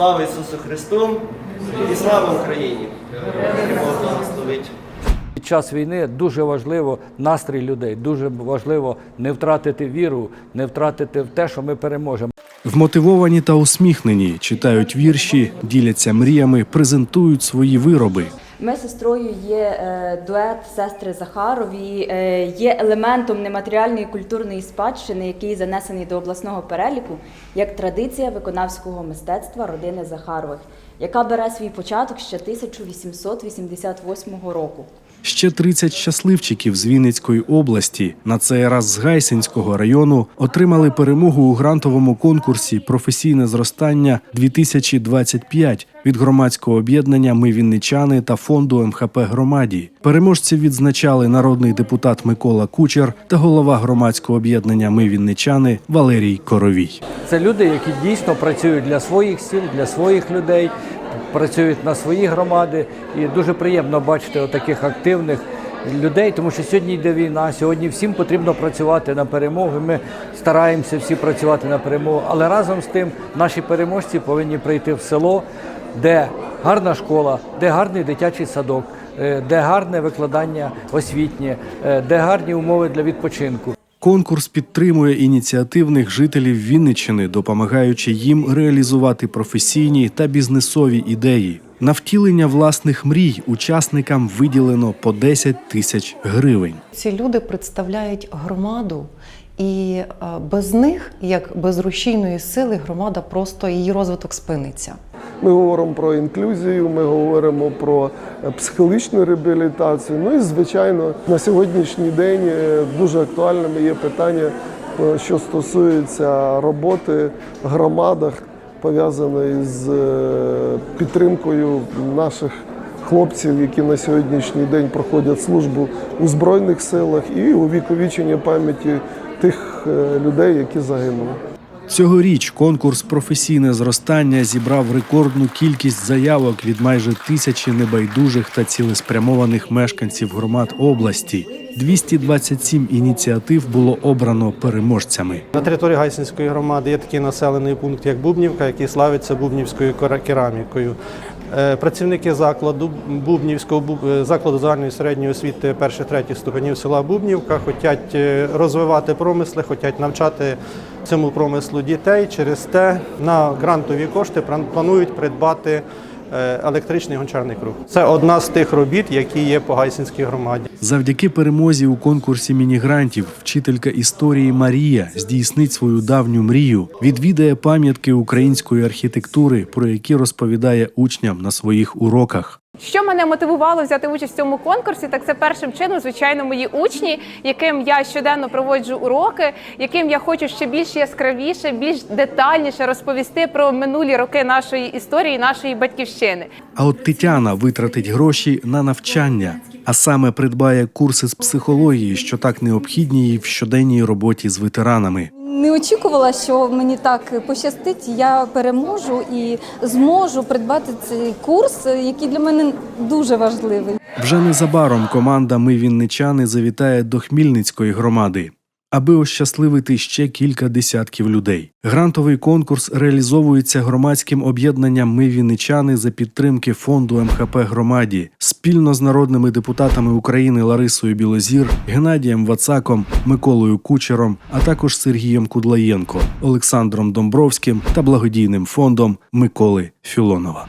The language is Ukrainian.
Слава Ісусу Христу і слава Україні! Благословить. Під час війни дуже важливо настрій людей, дуже важливо не втратити віру, не втратити в те, що ми переможемо. Вмотивовані та усміхнені читають вірші, діляться мріями, презентують свої вироби. Ми з сестрою є е, дует сестри Захарові, е, є елементом нематеріальної культурної спадщини, який занесений до обласного переліку як традиція виконавського мистецтва родини Захарових, яка бере свій початок ще 1888 року. Ще 30 щасливчиків з Вінницької області, на цей раз з Гайсинського району, отримали перемогу у грантовому конкурсі Професійне зростання 2025 від громадського об'єднання Ми Вінничани та фонду МХП Громаді. Переможців відзначали народний депутат Микола Кучер та голова громадського об'єднання Ми Вінничани Валерій Коровій. Це люди, які дійсно працюють для своїх сіл, для своїх людей, працюють на свої громади. І дуже приємно бачити таких активних людей, тому що сьогодні йде війна, сьогодні всім потрібно працювати на перемогу. Ми стараємося всі працювати на перемогу. Але разом з тим наші переможці повинні прийти в село, де гарна школа, де гарний дитячий садок, е, де гарне викладання освітнє, е, де гарні умови для відпочинку. Конкурс підтримує ініціативних жителів Вінниччини, допомагаючи їм реалізувати професійні та бізнесові ідеї. На втілення власних мрій учасникам виділено по 10 тисяч гривень. Ці люди представляють громаду, і е, без них, як без рушійної сили, громада просто її розвиток спиниться. Ми говоримо про інклюзію, ми говоримо про е, психологічну реабілітацію. Ну і звичайно, на сьогоднішній день е, дуже актуальними є питання, е, що стосується роботи в громадах, пов'язаної з підтримкою наших хлопців, які на сьогоднішній день проходять службу у збройних силах, і увіковічення пам'яті тих людей, які загинули. Цьогоріч конкурс Професійне зростання зібрав рекордну кількість заявок від майже тисячі небайдужих та цілеспрямованих мешканців громад області. 227 ініціатив було обрано переможцями. На території Гайсинської громади є такий населений пункт, як Бубнівка, який славиться бубнівською кера- керамікою. Е, Працівники закладу Бубнівського Буб- е, закладу загальної середньої освіти перших третіх ступенів села Бубнівка хочуть е, розвивати промисли, хочуть навчати цьому промислу дітей. Через те на грантові кошти план- планують придбати електричний гончарний круг. Це одна з тих робіт, які є по Гайсинській громаді. Завдяки перемозі у конкурсі мінігрантів вчителька історії Марія здійснить свою давню мрію, відвідає пам'ятки української архітектури, про які розповідає учням на своїх уроках. Що мене мотивувало взяти участь в цьому конкурсі, так це першим чином, звичайно, мої учні, яким я щоденно проводжу уроки, яким я хочу ще більш яскравіше, більш детальніше розповісти про минулі роки нашої історії, нашої батьківщини. А от Тетяна витратить гроші на навчання, а саме придбає курси з психології, що так необхідні їй в щоденній роботі з ветеранами. Не очікувала, що мені так пощастить. Я переможу і зможу придбати цей курс, який для мене дуже важливий. Вже незабаром команда Ми Вінничани завітає до Хмільницької громади, аби ощасливити ще кілька десятків людей. Грантовий конкурс реалізовується громадським об'єднанням Ми Вінничани за підтримки фонду МХП громаді спільно з народними депутатами України Ларисою Білозір, Геннадієм Вацаком, Миколою Кучером, а також Сергієм Кудлаєнко, Олександром Домбровським та благодійним фондом Миколи Філонова.